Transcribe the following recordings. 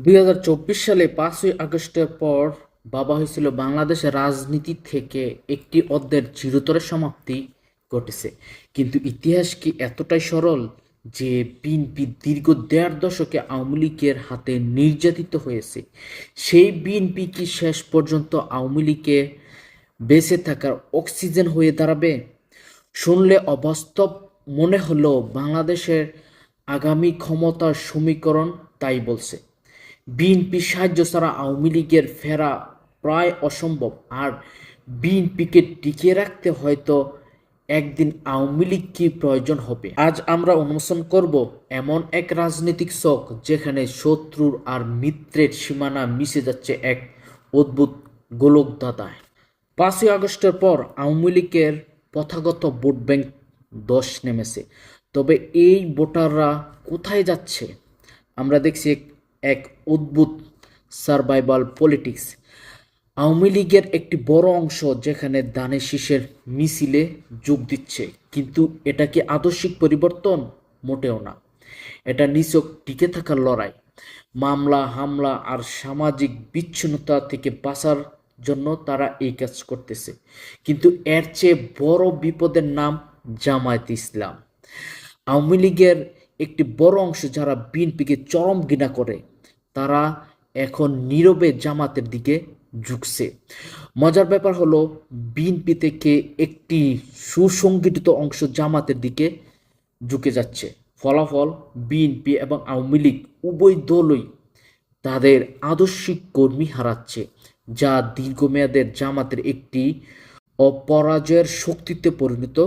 দুই হাজার চব্বিশ সালে পাঁচই আগস্টের পর বাবা হয়েছিল বাংলাদেশের রাজনীতি থেকে একটি অধ্যায়ের চিরতর সমাপ্তি ঘটেছে। কিন্তু ইতিহাস কি এতটাই সরল যে বিএনপি দীর্ঘ দেড় দশকে আওয়ামী লীগের হাতে নির্যাতিত হয়েছে? সেই বিএনপি কি শেষ পর্যন্ত আওয়ামী লীগে বেঁচে থাকার অক্সিজেন হয়ে দাঁড়াবে? শুনলে অবাস্তব মনে হলো, বাংলাদেশের আগামী ক্ষমতার সমীকরণ তাই বলছে। বিএনপি সাহায্য ছাড়া আওয়ামী লীগের ফেরা প্রায় অসম্ভব। আর বিএনপিকে টিকিয়ে রাখতে হয়তো একদিন আওয়ামী লীগ কি প্রয়োজন হবে? আজ আমরা উন্মোচন করব এমন এক রাজনৈতিক শখ যেখানে শত্রুর আর মিত্রের সীমানা মিশে যাচ্ছে এক অদ্ভুত গোলকদাতায় পাঁচই আগস্টের পর আওয়ামী লীগের প্রথাগত ভোট ব্যাংক দশ নেমেছে। তবে এই ভোটাররা কোথায় যাচ্ছে? আমরা দেখছি এক- অদ্ভুত সার্ভাইভাল পলিটিক্স আওয়ামী লীগের একটি বড় অংশ যেখানে দানে শীষের মিছিলে যোগ দিচ্ছে, কিন্তু এটা কি আদর্শিক পরিবর্তন? মোটেও না। এটা নিছক টিকে থাকার লড়াই, মামলা, হামলা আর সামাজিক বিচ্ছিন্নতা থেকে বাঁচার জন্য তারা এই কাজ করতেছে। কিন্তু এর চেয়ে বড় বিপদের নাম জামায়াত ইসলাম। আওয়ামী লীগের একটি বড় অংশ যারা বিএনপিকে চরম ঘৃণা করে তারা এখন নীরবে জামাতের দিকে ঝুঁকছে। মজার ব্যাপার হলো বিএনপি থেকে একটি সুসংগঠিত অংশ জামাতের দিকে ঝুঁকে যাচ্ছে। ফলাফল বিএনপি এবং আওয়ামী লীগ উভয় দলই তাদের আদর্শিক কর্মী হারাচ্ছে, যা দীর্ঘমেয়াদের জামাতের একটি অপরাজয়ের শক্তিতে পরিণত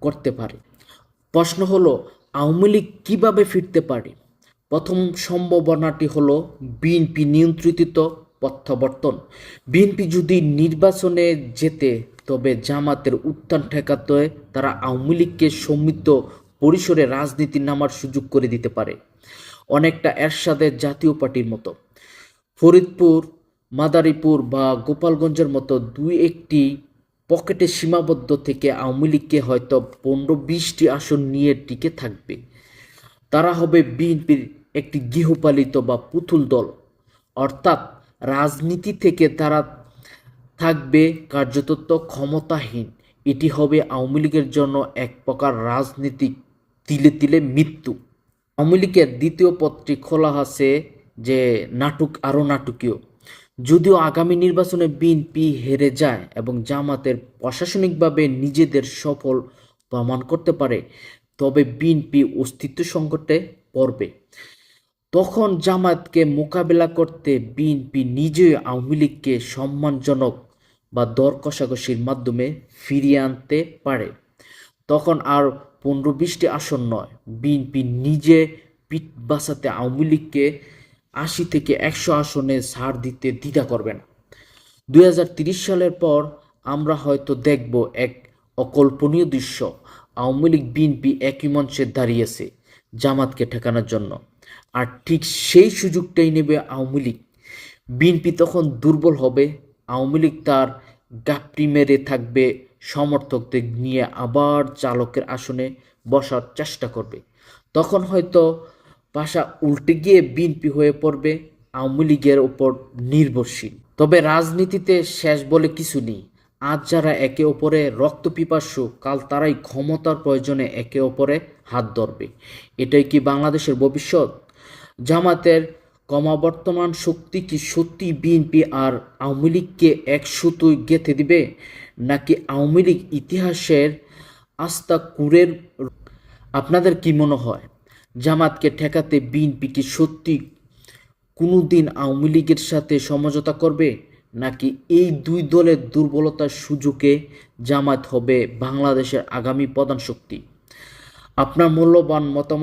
করতে পারে। প্রশ্ন হলো, আওয়ামী লীগ কীভাবে ফিরতে পারে? প্রথম সম্ভাবনাটি হলো বিএনপি নিয়ন্ত্রিত প্রত্যাবর্তন। বিএনপি যদি নির্বাচনে যেতে তবে জামাতের উত্থান ঠেকাতে তারা আওয়ামী লীগকে সমৃদ্ধ পরিসরে রাজনীতি নামার সুযোগ করে দিতে পারে। অনেকটা এরশাদের জাতীয় পার্টির মতো। ফরিদপুর, মাদারীপুর বা গোপালগঞ্জের মতো দুই একটি পকেটে সীমাবদ্ধ থেকে আওয়ামী লীগকে হয়তো পনেরো বিশটি আসন নিয়ে টিকে থাকবে। তারা হবে বিএনপির একটি গৃহপালিত বা পুতুল দল। অর্থাৎ রাজনীতি থেকে তারা থাকবে কার্যত ক্ষমতাহীন। এটি হবে আওয়ামী লীগের জন্য এক প্রকার রাজনীতিক তিলে তিলে মৃত্যু। আওয়ামী লীগের দ্বিতীয় পত্রটি খোলা আছে যে নাটক আরও নাটকীয়। যদিও আগামী নির্বাচনে বিএনপি হেরে যায় এবং জামাতের প্রশাসনিকভাবে নিজেদের সফল প্রমাণ করতে পারে, তবে বিএনপি অস্তিত্ব সংকটে পড়বে। তখন জামাতকে মোকাবেলা করতে বিএনপি নিজেই আওয়ামী লীগকে সম্মানজনক বা দর কষাকষির মাধ্যমে ফিরিয়ে আনতে পারে। তখন আর পনেরো বিশটি আসন নয়, বিএনপি নিজে পিঠ বাঁচাতে আওয়ামী লীগকে আশি থেকে একশো আসনে ছাড় দিতে দ্বিধা করবে না। দুই সালের পর আমরা হয়তো দেখব এক অকল্পনীয় দৃশ্য। আওয়ামী লীগ বিএনপি একই মঞ্চে দাঁড়িয়েছে জামাতকে ঠেকানোর জন্য। আর ঠিক সেই সুযোগটাই নেবে আওয়ামী লীগ। বিএনপি তখন দুর্বল হবে। আওয়ামী লীগ তার গাপটি মেরে থাকবে। সমর্থকদের নিয়ে আবার চালকের আসনে বসার চেষ্টা করবে। তখন হয়তো পাশা উল্টে গিয়ে বিএনপি হয়ে পড়বে। আওয়ামী লীগের ওপর নির্ভরশীল। তবে রাজনীতিতে শেষ বলে কিছু নেই। আজ যারা একে অপরে রক্ত পিপাসু, কাল তারাই ক্ষমতার প্রয়োজনে একে অপরে হাত ধরবে। এটাই কি বাংলাদেশের ভবিষ্যৎ? জামাতের ক্রমবর্তমান শক্তি কি সত্যি বিএনপি আর আওয়ামী লীগকে এক সুতোয় গেঁথে দিবে? নাকি আওয়ামী লীগ ইতিহাসের আস্থা কুরের আপনাদের কি মনে হয়? জামাতকে ঠেকাতে বিএনপি কি সত্যি কোনো দিন আওয়ামী লীগের সাথে সমঝোতা করবে? নাকি এই দুই দলের দুর্বলতার সুযোগে জামাত হবে বাংলাদেশের আগামী প্রধান শক্তি? আপনার মূল্যবান মতামত